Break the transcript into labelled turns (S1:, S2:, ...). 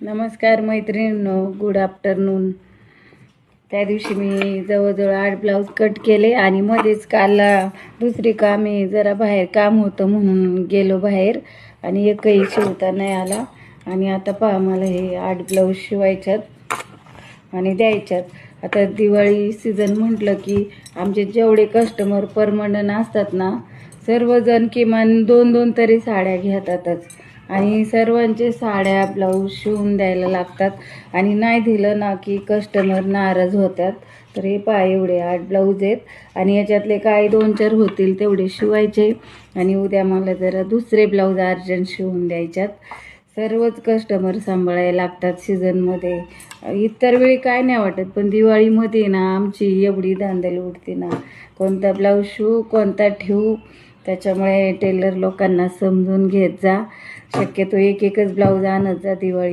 S1: नमस्कार मैत्रिणींनो good afternoon त्या दिवशी मी जवळजवळ आठ ब्लाऊज कट केले आणि मध्येच काल दुसरी कामे जरा बाहेर काम होतं म्हणून गेलो बाहेर आणि एकही शिवता नाही आला. आणि आता पहा मला हे आठ ब्लाऊज शिवायच्यात आणि द्यायच्यात. आता दिवाळी सीझन म्हटलं की आमचे जेवढे कस्टमर परमनंट असतात ना सर्वजण किमान दोन दोन तरी साड्या घेतातच. आणि सर्वांचे साड्या ब्लाऊज शिवून द्यायला लागतात. आणि नाही दिलं ना की कस्टमर नाराज होतात. तर हे पाय एवढे आठ ब्लाऊज आहेत. आणि याच्यातले काही दोन चार होतील तेवढे शिवायचे. आणि उद्या मला जरा दुसरे ब्लाऊज अर्जंट शिवून द्यायच्यात. सर्वच कस्टमर सांभाळायला लागतात सीझनमध्ये इतर वेळी काय नाही वाटत पण दिवाळीमध्ये ना आमची एवढी धांदल उडते ना. कोणता ब्लाऊज शिवू कोणता ठेवू. त्याच्यामुळे टेलर लोकांना समजून घेत जा. शक्यतो एक एकच ब्लाऊज आणत जा दिवाळी.